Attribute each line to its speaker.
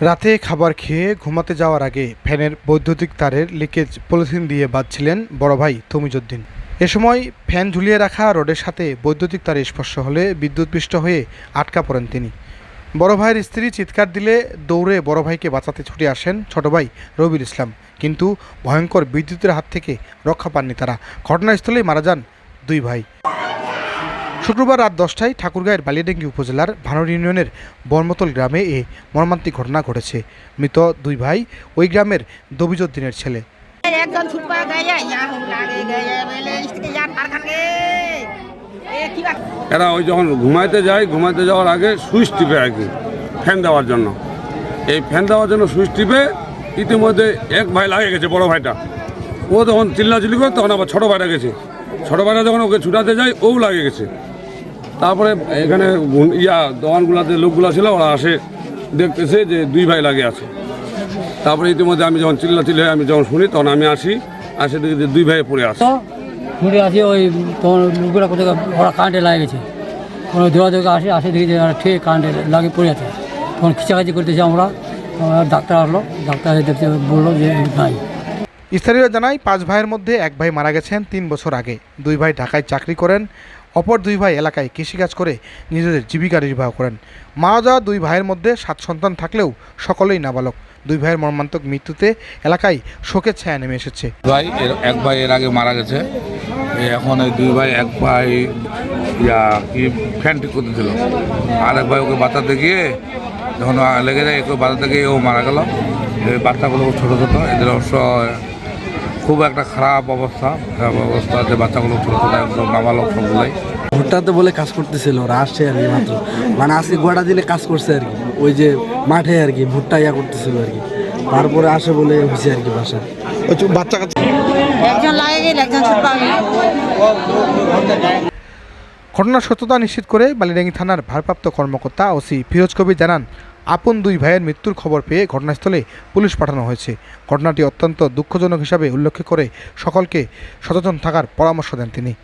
Speaker 1: রাতে খাবার খেয়ে ঘুমাতে যাওয়ার আগে ফ্যানের বৈদ্যুতিক তারের লিকেজ পলিথিন দিয়ে বাঁধছিলেন বড় ভাই তমিজুদ্দিন এ সময় ফ্যান ঝুলিয়ে রাখা রডের সাথে বৈদ্যুতিক তারে স্পর্শ হলে বিদ্যুৎপৃষ্ট হয়ে আটকা পড়েন তিনি। বড় ভাইয়ের স্ত্রী চিৎকার দিলে দৌড়ে বড় ভাইকে বাঁচাতে ছুটে আসেন ছোট ভাই রবির ইসলাম। কিন্তু ভয়ঙ্কর বিদ্যুতের হাত থেকে রক্ষা পাননি তারা। ঘটনাস্থলেই মারা যান দুই ভাই। শুক্রবার রাত দশটায় ঠাকুরগাঁয়ের বালিয়াডেঙ্গি উপজেলার ভানোর ইউনিয়নের বর্মতল গ্রামে এ মর্মান্তিক ঘটনা ঘটেছে। মৃত দুই ভাই ওই গ্রামের দবিজুদ্দিনের ছেলে।
Speaker 2: একজন ছুটপা গায়ে লাগে গায়ে মেলে ইস্তিকে ইয়ার পারখান গে এ কি বা
Speaker 3: এরা ওই যখন ঘুমাইতে যায় ঘুমাইতে যাওয়ার আগে সুইচ টিপে আর কি ফ্যান দেওয়ার জন্য। এই ফ্যান দেওয়ার জন্য সুইচ টিপে ইতিমধ্যে এক ভাই লাগে গেছে বড় ভাইটা। ও তখন চিল্লাচিল্লি করে তখন আবার ছোটো ভাইটা গেছে। ছোটো ভাইটা যখন ওকে ছুটাতে যায় ও লাগে গেছে। তারপরে এখানে ইয়া দোকানগুলাতে লোকগুলা ছিল ওরা আসে দেখতেছে যে দুই ভাই লাগে আছে। তারপরে ইতিমধ্যে আমি যখন চিল্লাচিল্লি হয় আমি যখন শুনি তখন আমি আসি আসে দেখি যে দুই ভাই পড়ে আছে।
Speaker 4: তো ঘুরে আসি ওই তখন লোকগুলো কোথাও ওরা কারেন্টে লাগে গেছে। কোনো দৌড়া দৌড়া আসে আসে দেখি যে ঠিক কারেন্টে লাগে পড়ে আছে। তখন খিচাখাচি করতেছি আমরা। ডাক্তার আসলো ডাক্তার দেখতে বলল যে নাই।
Speaker 1: স্থানীয় জানায় পাঁচ ভাইয়ের মধ্যে এক ভাই মারা গেছেন তিন বছর আগে। দুই ভাই ঢাকায় চাকরি করেন। অপর দুই ভাই এলাকায় কৃষিকাজ করে নিজেদের জীবিকা নির্বাহ করেন। মারা যাওয়া দুই ভাইয়ের মধ্যে সাত সন্তান থাকলেও সকলেই নাবালক। দুই ভাইয়ের মর্মান্তক মৃত্যুতে এলাকায় শোকের ছায়া নেমে এসেছে।
Speaker 5: ভাই এক ভাই এর আগে মারা গেছে। এখন এই দুই ভাই, এক ভাই, ইয়া, কি ফ্যান ঠিক করতেছিল আর এক ভাই ওকে বাঁচাতে গিয়ে যখন লেগে যায় ওকে বাঁচাতে গিয়ে ও মারা গেল। বাচ্চাগুলো ছোটো ছোটো, এদের অবশ্য খুব একটা খারাপ অবস্থা খারাপ অবস্থা যে বাচ্চাগুলো ছোটো ছোটো একদম নাবালক সবগুলাই।
Speaker 6: ভুট্টাতে বলে কাজ করতেছিল ওরা আসছে আর কি মাত্র। মানে আজকে গোটা দিনে কাজ করছে আর কি ওই যে মাঠে আর কি ভুট্টা ইয়া করতেছিল আর কি। তারপরে আসে বলে হয়েছে আর কি বাসায়।
Speaker 1: বাচ্চা কাচ্চা
Speaker 2: একজন লাগে গেল একজন
Speaker 1: ঘটনার সত্যতা নিশ্চিত করে বালিডাঙ্গি থানার ভারপ্রাপ্ত কর্মকর্তা ওসি ফিরোজ কবির জানান আপন দুই ভাইয়ের মৃত্যুর খবর পেয়ে ঘটনাস্থলে পুলিশ পাঠানো হয়েছে। ঘটনাটি অত্যন্ত দুঃখজনক হিসাবে উল্লেখ করে সকলকে সচেতন থাকার পরামর্শ দেন তিনি।